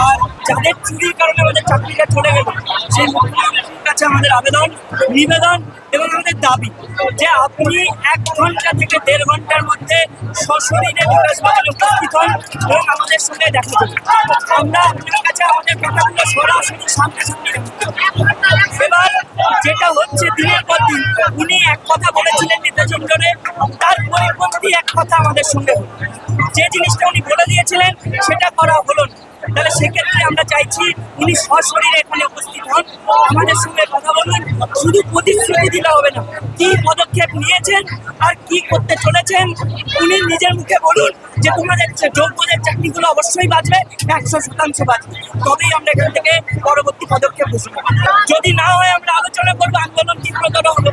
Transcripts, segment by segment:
আর যাদের চুরির কারণে আমাদের চাকরিটা চলে গেল সেই কাছে আমাদের আবেদন, নিবেদন এবং আমাদের দাবি যে আপনি এক ঘণ্টা থেকে দেড় ঘণ্টার মধ্যে সশরীরে বাজারে উপস্থিত হন এবং আমাদের সঙ্গে দেখা আমরা আপনার কাছে আমাদের কথাগুলো সরাসরি সামনাসামনি রাখব। এবার যেটা হচ্ছে দিনের পর দিন, উনি এক কথা বলেছিলেন নির্বাচনে তার পরিপন্থী এক কথা আমাদের সঙ্গে যে জিনিসটা উনি বলে দিয়েছিলেন, সেটা করা হলো না। তাহলে সেক্ষেত্রে আমরা চাইছি উনি সশরীরে এখানে উপস্থিত হন, আমাদের সঙ্গে কথা বলুন। শুধু প্রতিশ্রুতি দিলে হবে না, কি পদক্ষেপ নিয়েছেন আর কি করতে চলেছেন, উনি নিজের মুখে বলুন যে তোমাদের যোগ্যদের চাকরিগুলো অবশ্যই বাঁচবে, একশো শতাংশ বাঁচবে। তবেই আমরা এখান থেকে পরবর্তী পদক্ষেপ বুঝব যদি না হয় আমরা আলোচনা করব, আন্দোলন তীব্রতর হবে।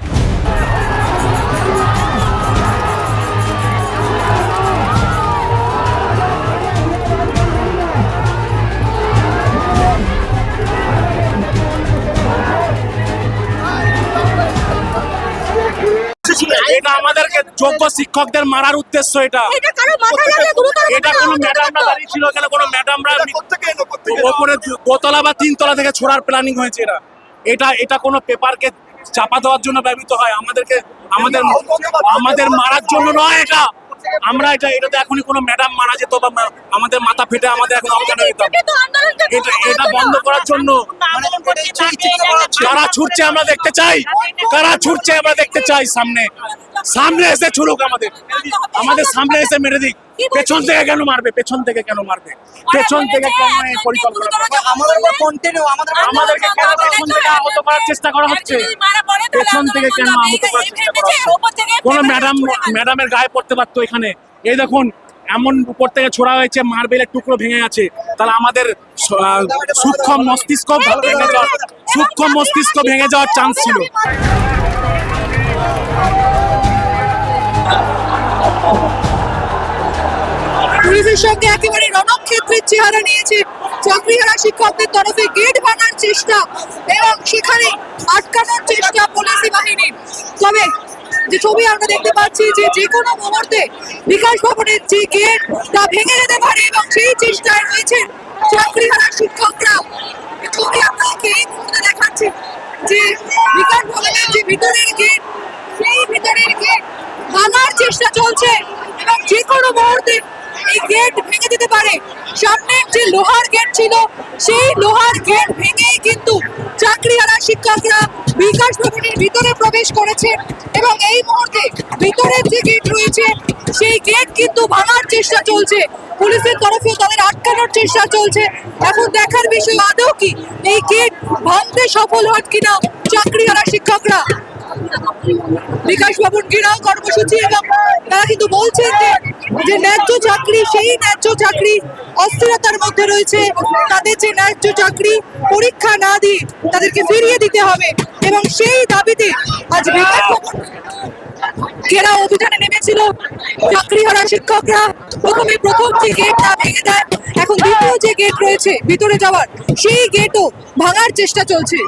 যোগ্য শিক্ষকদের মারার উদ্দেশ্য এটা। এটা কোনো ম্যাডামরা দাঁড়িয়ে ছিল এখানে কোনো ম্যাডামরা ওপরে দোতলা বা তিনতলা থেকে ছোড়ার প্ল্যানিং হয়েছে এটা। এটা এটা কোনো পেপারকে চাপা দেওয়ার জন্য ব্যবহৃত হয় আমাদেরকে আমাদের আমাদের মারার জন্য নয় এটা। আমরা এটা এটাতে এখনই কোনো ম্যাডাম মারা যেত বা আমাদের মাথা ফেটে আমাদের এখন অজ্ঞান হয়ে যেতাম এটা এটা এটা বন্ধ করার জন্য কারা ছুটছে আমরা দেখতে চাই কারা ছুটছে আমরা দেখতে চাই সামনে সামনে এসে ছুড়ুক আমাদের। আমাদের সামনে এসে মেরে দিক। পেছন থেকে কেন মারবে? পেছন থেকে কেন মারবে? পেছন থেকে কেন পরিকল্পনা করবে? আমাদের উপর কন্টিনিউ আমাদের আমাদেরকে কেন পেছন থেকে আহত করার চেষ্টা করা হচ্ছে? পেছন থেকে কেন আহত করার চেষ্টা করা হচ্ছে? কোনো ম্যাডাম ম্যাডামের গায়ে পড়তে পারতো এখানে। এই দেখুন এমন উপর থেকে ছোড়া হয়েছে মার্বেলের টুকরো ভেঙে আছে তাহলে আমাদের সূক্ষ্ম মস্তিষ্ক ভেঙে যাওয়ার সূক্ষ্ম মস্তিষ্ক ভেঙে যাওয়ার চান্স ছিল। পুলিশের সঙ্গে একেবারে রণক্ষেত্রের চেহারা নিয়েছে। চাকরিহারা শিক্ষকদের তরফে গেট ভাঙার চেষ্টা এবং সেখানে আটকানোর চেষ্টা পুলিশি বাহিনীর তবে যে ছবি আমরা দেখতে পাচ্ছি যে যে কোনো মুহূর্তে বিকাশ ভবনের যে গেট, তা ভেঙে যেতে পারে এবং সেই চেষ্টায় রয়েছে চাকরিহারা শিক্ষকরা। ছবি আপনাকে এই মুহূর্তে দেখাচ্ছি যে বিকাশ ভবনের যে ভিতরের গেট, সেই ভিতরের গেট ভাঙার চেষ্টা চলছে এবং যে কোনো মুহূর্তে এই গেট ভেঙে যেতে পারে। সামনে যে লোহার গেট ছিল, সেই লোহার গেট ভেঙেই কিন্তু চাকরিহারা শিক্ষকরা বিকাশ ভবনের ভিতরে প্রবেশ করেছে এবং এই মুহূর্তে ভিতরের যে গেট রয়েছে, সেই গেট কিন্তু ভাঙার চেষ্টা চলছে। পুলিশের তরফে তাদের আটকানোর চেষ্টা চলছে। এখন দেখার বিষয় আদৌ কি? এই গেট ভাঙতে সফল হন কিনা চাকরিহারা শিক্ষকরা? বিকাশ ভবন ঘেরাও কর্মসূচি এবং তারা কিন্তু বলছেন যে যে ন্যায্য চাকরি, সেই ন্যায্য চাকরি অস্থিরতার মধ্যে রয়েছে। তাদের যে ন্যায্য চাকরি, পরীক্ষা না দিয়ে তাদেরকে ফিরিয়ে দিতে হবে এবং সেই দাবিতে আজ বিকাশ ভবন ঘেরাও অভিযানে নেমেছিল। চাকরি চাকরিহারা শিক্ষকরা প্রথমে প্রথম যে গেটটা ভেঙে দেয়, এখন দ্বিতীয় যে গেট রয়েছে ভিতরে যাওয়ার, সেই গেটও ভাঙার চেষ্টা চলছে।